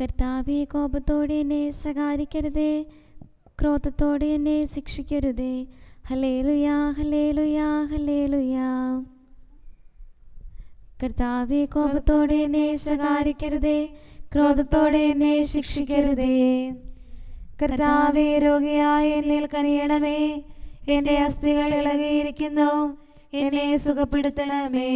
കർത്താവെ കോപത്തോടെ എന്നെ സഹായിക്കരുതേ ക്രോധത്തോടെ എന്നെ ശിക്ഷിക്കരുതേ. ഹലേലുയാ ഹലേലുയാ ഹലേലുയാ കർത്താവെ കോപത്തോടെ എന്നെ സഹായിക്കരുതേ ക്രോധത്തോടെ എന്നെ ശിക്ഷിക്കരുതേ. കർത്താവേ രോഗിയായ എന്നിൽ കനിയണമേ. എന്റെ അസ്ഥികൾ ഇളകിയിരിക്കുന്നു. എന്നെ സുഖപ്പെടുത്തണമേ.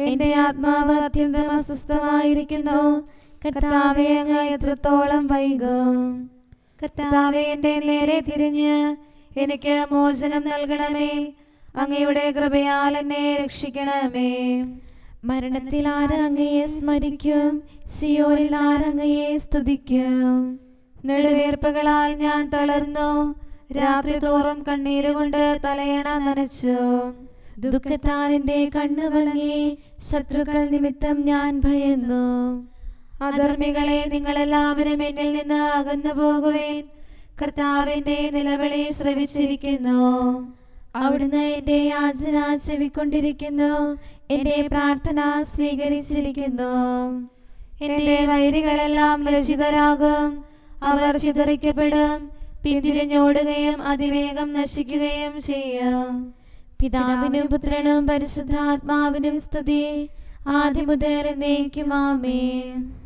എന്റെ ആത്മാവ് അത്യന്തം അസ്വസ്ഥമായിരിക്കുന്നു. കർത്താവെ അങ്ങ് എത്രത്തോളം വൈകും. കർത്താവെ എന്റെ നേരെ തിരിഞ്ഞ് എനിക്ക് മോചനം നൽകണമേ. അങ്ങയുടെ കൃപയാൽ എന്നെ രക്ഷിക്കണമേ. മരണത്തിൽ ആരങ്ങയെ സ്മരിക്കും? സിയോരിൽ ആരങ്ങയെ സ്തുതിക്കും? നെടുവേർപ്പുകളായി ഞാൻ തളർന്നു. രാത്രി തോറും കണ്ണീരുകൊണ്ട് തലയണ നനച്ചു. ദുഃഖത്താൽ എന്റെ കണ്ണു ഭംഗി. ശത്രുക്കൾ നിമിത്തം ഞാൻ ഭയന്നു. അധർമ്മികളെ നിങ്ങളെല്ലാവരും എന്നിൽ നിന്ന് അകന്നു പോകുവേൻ. കർത്താവിന്റെ നിലവിളി ശ്രവിച്ചിരിക്കുന്നു. അവിടുന്ന് എന്റെ യാചന ചെവിക്കൊണ്ടിരിക്കുന്നു. എന്റെ പ്രാർത്ഥന സ്വീകരിച്ചിരിക്കുന്നു. എന്റെ വൈരികളെല്ലാം രചിതരാകും അവർ ചിതറിക്കപ്പെടും. പിന്തിരിഞ്ഞോടുകയും അതിവേഗം നശിക്കുകയും ചെയ്യും. പിതാവിനും പുത്രനും പരിശുദ്ധാത്മാവിനും സ്തുതി. ആദ്യം മുതൽ ഹലേലുയാ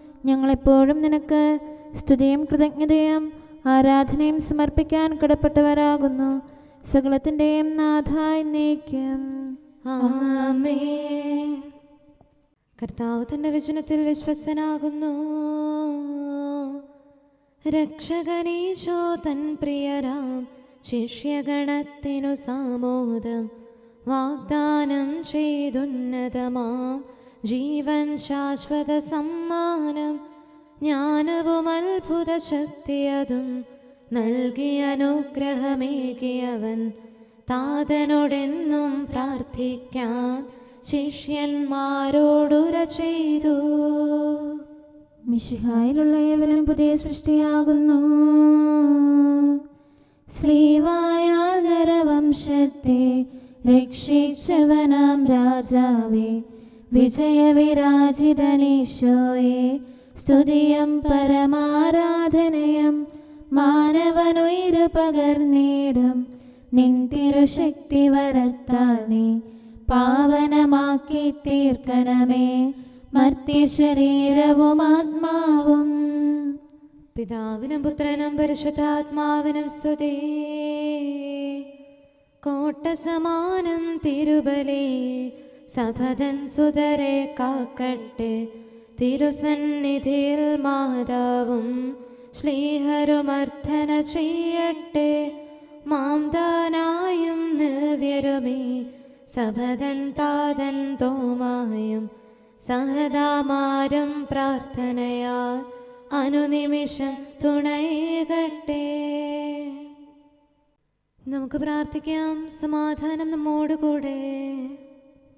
ഞങ്ങളെപ്പോഴും നിനക്ക് സ്തുതിയും കൃതജ്ഞതയും ആരാധനയും സമർപ്പിക്കാൻ കടപ്പെട്ടവരാകുന്നു. സകലത്തിന്റെയും നാഥായി നീക്കം. കർത്താവ് തന്റെ വചനത്തിൽ വിശ്വസ്തനാകുന്നു. രക്ഷകനീശോ തൻ പ്രിയരാം. ശിഷ്യഗണത്തിനു സാമോദം. വാഗ്ദാനം ചെയ്തുന്നതമാം. ജീവൻ ശാശ്വത സമ്മാനം ജ്ഞാനവും അത്ഭുത ശക്തിയതും നൽകിയ അനുഗ്രഹമേകിയവൻ താതനോടെന്നും പ്രാർത്ഥിക്കാൻ ശിഷ്യന്മാരോടുര ചെയ്തു. മിശിഹായിലുള്ള ഏവനും പുതിയ സൃഷ്ടിയാകുന്നു. ശ്രീവായാൽ നരവംശത്തെ രക്ഷിച്ചവനാം രാജാവേ വിജയവിരാജിതനീശോയെ സ്തുതിയം പരമാരാധനയം മാനവനുയിരു പകർന്നീടും നിൻ തിരുശക്തി വരത്താൽ നീ പാവനമാക്കി തീർക്കണമേ. മർത്യശരീരവും ആത്മാവും. പിതാവിനും പുത്രനും പരിശുദ്ധാത്മാവിനും സ്തുതി. കോട്ട സമാനം തിരുബലി. സഭതൻ സുതരെ കാക്കട്ടെ. തിരുസന്നിധിയിൽ മാതാവും ശ്രീഹരുമർദ്ധന ചെയ്യട്ടെ. മാംദാനായും നിവ്യരുമേ. സഭതൻ താതൻ തോമായും സഹദാമാരും പ്രാർത്ഥനയാ അനുനിമിഷം തുണയേകട്ടെ. നമുക്ക് പ്രാർത്ഥിക്കാം. സമാധാനം നമ്മോടുകൂടെ.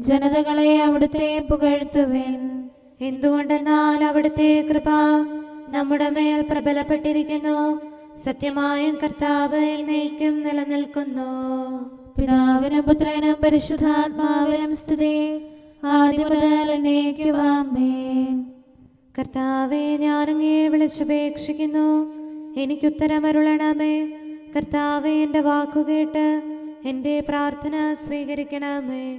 ജനതകളെ അവിടുത്തെ പുകഴ്ത്തുവേൻ. എന്തുകൊണ്ടെന്നാൽ അവിടുത്തെ കൃപ നമ്മുടെ മേൽ പ്രബലപ്പെട്ടിരിക്കുന്നു. സത്യമായും കർത്താവ് എന്നേക്കും നിലനിൽക്കുന്നു. പിതാവിനും പുത്രനും പരിശുദ്ധാത്മാവിനും സ്തുതി. ആദ്യം മുതൽ എന്നേക്കും കർത്താവെ ഞാനങ്ങേ വിളിച്ചപേക്ഷിക്കുന്നു. എനിക്കുത്തരമരുളണമേ കർത്താവെ എന്റെ വാക്കുകേട്ട് എന്റെ പ്രാർത്ഥന സ്വീകരിക്കണമേ.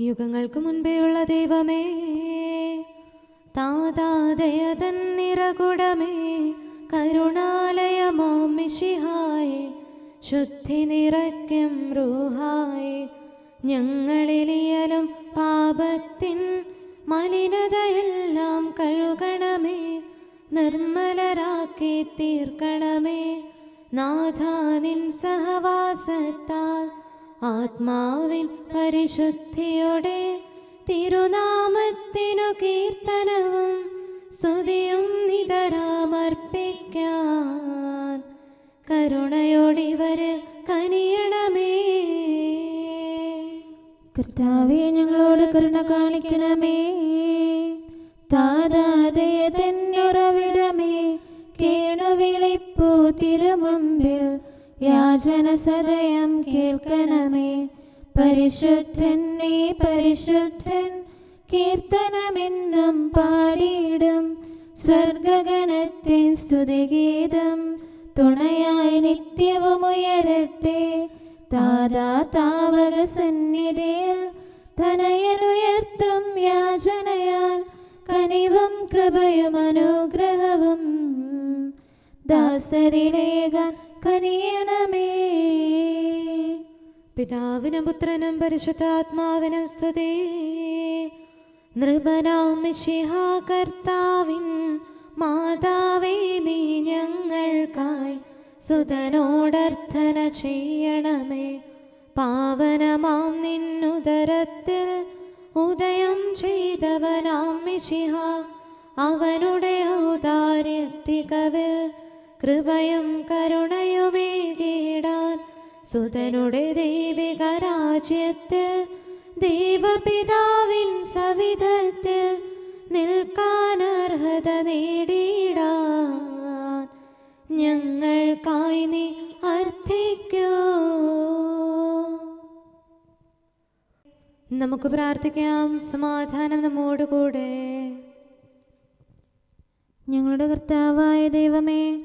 യുഗങ്ങൾക്ക് മുൻപേയുള്ള ദൈവമേ താതാദയതൻ നിറകുടമേ കരുണാലയമാമിഷിഹായേ ശുദ്ധി നിറയ്ക്കും റൂഹായി. ഞങ്ങളിലിയലും പാപത്തിൻ മലിനതയെല്ലാം കഴുകണമേ നിർമ്മലരാക്കി തീർക്കണമേ. നാഥാനിൻ സഹവാസത്താൽ ആത്മാവിൻ പരിശുദ്ധിയോടെ തിരുനാമത്തിനു കീർത്തനവും സ്തുതിയും നിതരാമർപ്പിക്കാൻ കരുണയോടിവര് കനിയണമേ. കർത്താവെ ഞങ്ങളോട് കരുണ കാണിക്കണമേ. താതാതയെ തന്നുറവിടമേ. കേണുവിളിപ്പൂ തിരുമുമ്പിൽ യാചന സദയം കേൾക്കണമേ. പരിശുദ്ധൻ നീ പരിശുദ്ധൻ കീർത്തനമെന്നും പാടിയിടും. സ്വർഗഗണത്തിൻ സ്തുതിഗീതം തുണയായി നിത്യവും ഉയരട്ടെ. താതാ താവക സന്നിധിയിൽ തനയനുയർത്തും യാചനയാൽ കനിവും കൃപയും അനുഗ്രഹവും. ദാസരിലേകാൻ കനിയണമേ പിതാവിനും പുത്രനും പരിശുദ്ധാത്മാവിനും സ്തുതി. നൃപനാം കർത്താവിൻ മാതാവേ നീ ഞങ്ങൾക്കായി സുതനോടർത്ഥന ചെയ്യണമേ. പാവനമാം നിന്നുദരത്തിൽ ഉദയം ചെയ്തവനാം മിശിഹ. അവനുടെ ഔദാര്യത്തികവിൽ കൃപയും കരുണയുമേകിടാൻ സുതനുടെ ദൈവിക രാജ്യത്തിൽ ദൈവപിതാവിൻ സവിധത്തിൽ നിൽക്കാൻ അർഹത നേടിയിടാൻ ഞങ്ങൾക്കായി നീ അർത്ഥിക്കൂ നമുക്ക് പ്രാർത്ഥിക്കാം. സമാധാനം നമ്മോടുകൂടെ. ഞങ്ങളുടെ കർത്താവായ ദൈവമേ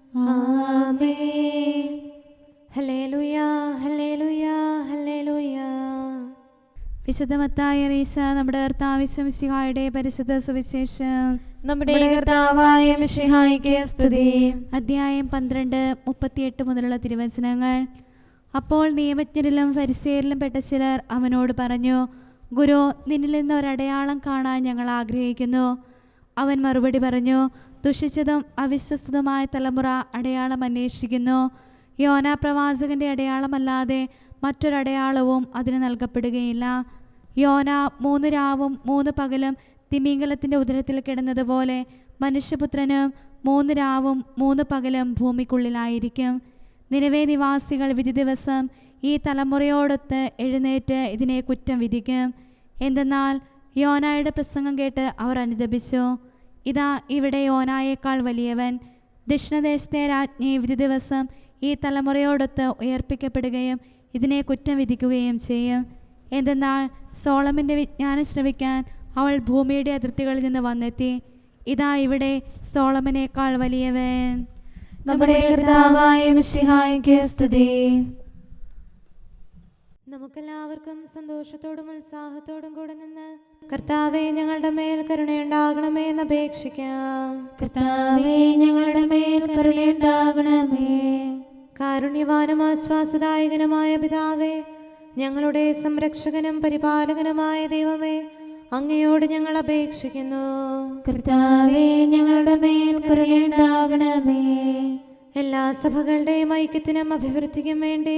വിശുദ്ധമത്തായ റീസ നമ്മുടെ കർത്താവിശ്വസിഹായുടെ പരിശുദ്ധ സുവിശേഷം. നമ്മുടെ കർത്താവായ മിശിഹായിക്ക് സ്തുതി. അധ്യായം പന്ത്രണ്ട് മുപ്പത്തിയെട്ട് മുതലുള്ള തിരുവചനങ്ങൾ. അപ്പോൾ നിയമജ്ഞരിലും ഫരിസേരിലും പെട്ട ചിലർ അവനോട് പറഞ്ഞു ഗുരു നിന്നിൽ നിന്ന് ഒരടയാളം കാണാൻ ഞങ്ങൾ ആഗ്രഹിക്കുന്നു. അവൻ മറുപടി പറഞ്ഞു ദുഷിച്ചതും അവിശ്വസ്തതുമായ തലമുറ അടയാളം അന്വേഷിക്കുന്നു. യോന പ്രവാചകന്റെ അടയാളമല്ലാതെ മറ്റൊരടയാളവും അതിന് നൽകപ്പെടുകയില്ല. യോന മൂന്ന് രാവും മൂന്ന് പകലും തിമിംഗലത്തിന്റെ ഉദരത്തിൽ കിടന്നതുപോലെ മനുഷ്യപുത്രനും മൂന്ന് രാവും മൂന്ന് പകലും ഭൂമിക്കുള്ളിലായിരിക്കും. നിലവേ നിവാസികൾ വിധി ദിവസം ഈ തലമുറയോടൊത്ത് എഴുന്നേറ്റ് ഇതിനെ കുറ്റം വിധിക്കും. എന്തെന്നാൽ യോനായുടെ പ്രസംഗം കേട്ട് അവർ അനുദപിച്ചു. ഇതാ ഇവിടെ യോനായേക്കാൾ വലിയവൻ. ദക്ഷിണദേശത്തെ രാജ്ഞി വിധി ദിവസം ഈ തലമുറയോടൊത്ത് ഉയർപ്പിക്കപ്പെടുകയും ഇതിനെ കുറ്റം വിധിക്കുകയും ചെയ്യും. എന്തെന്നാൽ സോളമിന്റെ വിജ്ഞാനം ശ്രവിക്കാൻ അവൾ ഭൂമിയുടെ അതിർത്തികളിൽ നിന്ന് വന്നെത്തി. ഇതാ ഇവിടെ സോളമനേക്കാൾ വലിയവൻ. നമ്മുടെ സ്തുതി. നമുക്കെല്ലാവർക്കും സന്തോഷത്തോടും ഉത്സാഹത്തോടും കൂടെ നിന്ന് കർത്താവെ ഞങ്ങളുടെ മേൽ കരുണയുണ്ടാകണമേ എന്ന് അപേക്ഷിക്കാം. കർത്താവേ ഞങ്ങളുടെ മേൽ കരുണയുണ്ടാകണമേ. കാരുണ്യവാനും ആശ്വാസദായകനുമായ പിതാവേ ഞങ്ങളുടെ സംരക്ഷകനും പരിപാലകനുമായ ദൈവമേ അങ്ങയോട് ഞങ്ങൾ അപേക്ഷിക്കുന്നു. കർത്താവേ ഞങ്ങളുടെ മേൽ കരുണയുണ്ടാകണമേ. എല്ലാ സഭകളുടെയും ഐക്യത്തിനും അഭിവൃദ്ധിക്കും വേണ്ടി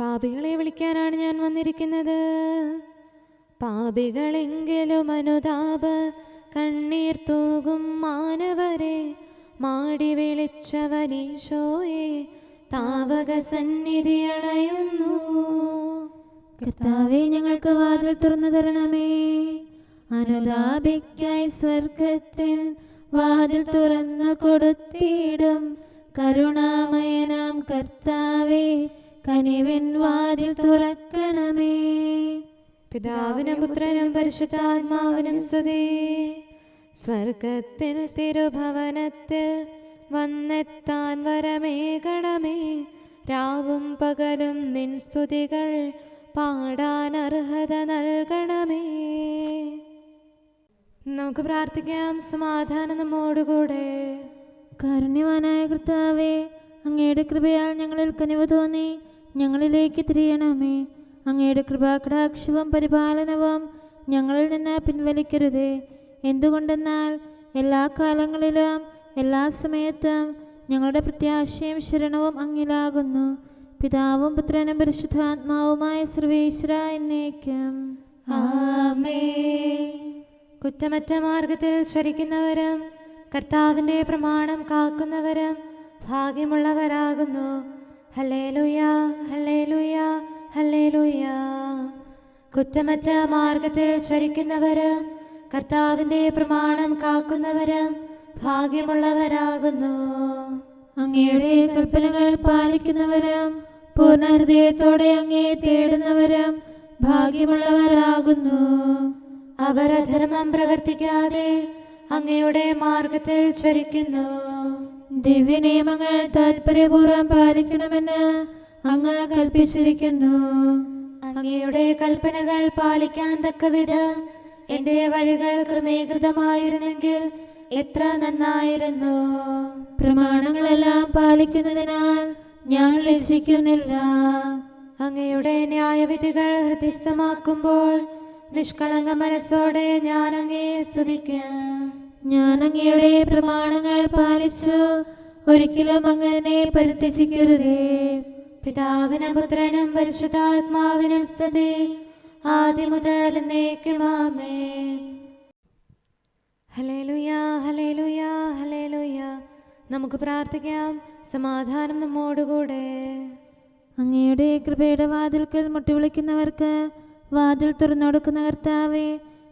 പാപികളെ വിളിക്കാനാണ് ഞാൻ വന്നിരിക്കുന്നത്. പാപികളെങ്കിലും അനുതാപ കണ്ണീർ തൂകും മാനവരെ മാടി വിളിച്ചവനീശോയെ താവക സന്നിധി അണയുന്നു. കർത്താവെ ഞങ്ങൾക്ക് വാതിൽ തുറന്നു തരണമേ. അനുതാപിക്കായി സ്വർഗത്തിൽ വാതിൽ തുറന്നു കൊടുത്തിടും കർത്താവെ കനിവൻ വാതിൽ തുറക്കണമേ. പിതാവിനും പുത്രനും പരിശുദ്ധാത്മാവിനും സ്തുതി. സ്വർഗത്തിൽ തിരുഭവനത്തിൽ വന്നെത്താൻ വരമേകണമേ. രാവും പകലും നിൻ സ്തുതികൾ പാടാൻ അർഹത നൽകണമേ. നമുക്ക് പ്രാർത്ഥിക്കാം സമാധാനം നമ്മോടുകൂടെ. കാരുണ്യവാനായ കർത്താവേ അങ്ങയുടെ കൃപയാൽ ഞങ്ങളിൽ കനിവ് തോന്നി. ഞങ്ങളിലേക്ക് തിരിയണമേ. അങ്ങയുടെ കൃപാകടാക്ഷവും പരിപാലനവും ഞങ്ങളിൽ നിന്ന് പിൻവലിക്കരുതേ. എന്തുകൊണ്ടെന്നാൽ എല്ലാ കാലങ്ങളിലും എല്ലാ സമയത്തും ഞങ്ങളുടെ പ്രത്യാശയും ശരണവും അങ്ങിലാകുന്നു. പിതാവും പുത്രനും പരിശുദ്ധാത്മാവുമായ സർവേശ്വര എന്നേക്കും. കുറ്റമറ്റ മാർഗത്തിൽ ചരിക്കുന്നവരും കർത്താവിന്റെ പ്രമാണം കാക്കുന്നവരും ഭാഗ്യമുള്ളവരാകുന്നു. കുറ്റമറ്റ മാർഗത്തിൽ ചരിക്കുന്നവരും കർത്താവിന്റെ പ്രമാണം കാക്കുന്നവര് ഭാഗ്യമുള്ളവരാകുന്നു. അങ്ങയുടെ കൽപ്പനകൾ പാലിക്കുന്നവരും പൂർണ ഹൃദയത്തോടെ അങ്ങയെ തേടുന്നവരും ഭാഗ്യമുള്ളവരാകുന്നു. അവർ അധർമ്മം പ്രവർത്തിക്കാതെ അങ്ങയുടെ മാർഗത്തിൽ ചരിക്കുന്നു. ദിവ്യ നിയമങ്ങൾ താല്പര്യപൂർവം പാലിക്കണമെന്ന് അങ്ങ് കൽപ്പിച്ചിരിക്കുന്നു. അങ്ങയുടെ കൽപ്പനകൾ പാലിക്കാൻ തക്ക വിധം എന്റെ വഴികൾ ക്രമീകൃതമായിരുന്നെങ്കിൽ എത്ര നന്നായിരുന്നു. പ്രമാണങ്ങളെല്ലാം പാലിക്കുന്നതിനാൽ ഞാൻ ലജിക്കുന്നില്ല അങ്ങയുടെ ന്യായവിധികൾ ഹൃദയസ്ഥമാക്കുമ്പോൾ നിഷ്കളങ്ക മനസ്സോടെ ഞാൻ അങ്ങേ സ്തുതിക്കും. ഞാൻ അങ്ങയുടെ പ്രമാണങ്ങൾ പാലിച്ചു. ഒരിക്കലും അങ്ങനെ പരിത്യജിക്കരുതേ. പിതാവിനും പുത്രനും പരിശുദ്ധാത്മാവിനും സ്തുതി ആദ്യം മുതൽ എന്നേക്കുമാമേ ഹലേലുയ ഹലേലുയ ഹലേലുയ നമുക്ക് പ്രാർത്ഥിക്കാം. സമാധാനം നമ്മോടുകൂടെ. അങ്ങയുടെ കൃപയുടെ വാതിൽക്കൽ മുട്ടി വിളിക്കുന്നവർക്ക് വാതിൽ തുറന്നു കൊടുക്കുന്ന കർത്താവെ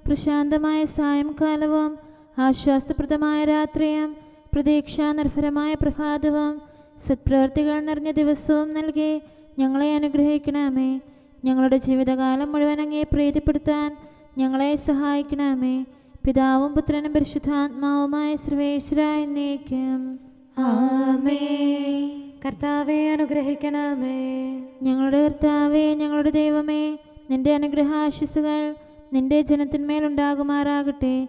പ്രശാന്തമായ സായംകാലവും ആശ്വാസപ്രദമായ രാത്രിയും പ്രതീക്ഷാനിർഭരമായ പ്രഭാതവും സത്പ്രവർത്തികൾ നിറഞ്ഞ ദിവസവും നൽകി ഞങ്ങളെ അനുഗ്രഹിക്കണമേ. ഞങ്ങളുടെ ജീവിതകാലം മുഴുവൻ അങ്ങേ പ്രീതിപ്പെടുത്താൻ ഞങ്ങളെ സഹായിക്കണമേ. പിതാവും പുത്രനും പരിശുദ്ധാത്മാവുമായ സർവേശ്വര എന്നേക്കും. ആമേ കർത്താവെ അനുഗ്രഹിക്കണമേ. ഞങ്ങളുടെ കർത്താവെ ഞങ്ങളുടെ ദൈവമേ നിന്റെ അനുഗ്രഹാശിസുകൾ നിന്റെ ജനത്തിന്മേലുണ്ടാകുമാറാകട്ടെ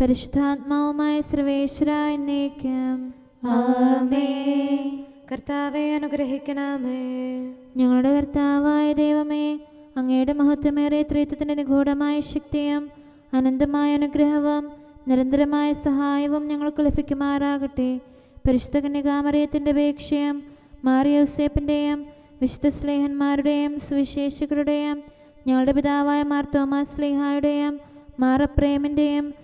പരിശുദ്ധാത്മാവുമായ സർവേശ്വര എന്നേക്കും. ആമേ കർത്താവെ അനുഗ്രഹിക്കണമേ. ഞങ്ങളുടെ കർത്താവായ ദൈവമേ അങ്ങയുടെ മഹത്വമേറിയ ത്രിത്വത്തിന്റെ നിഗൂഢമായ ശക്തിയും അനന്തമായ അനുഗ്രഹവും നിരന്തരമായ സഹായവും ഞങ്ങൾക്ക് ലഭിക്കുമാറാകട്ടെ. പരിശുദ്ധ കന്യകാമറിയത്തിന്റെ അപേക്ഷയും മാറിയോസേപ്പിന്റെയും വിശുദ്ധ സ്ലേഹന്മാരുടെയും സുവിശേഷകരുടെയും ഞങ്ങളുടെ പിതാവായ മാർ തോമാസ് സ്ലേഹായുടെയും മാറപ്രേമിന്റെയും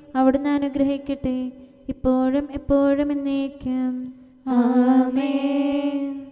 അവിടുന്ന് അനുഗ്രഹിക്കട്ടെ. ഇപ്പോഴും എപ്പോഴും എന്നേക്കും. ആമേൻ.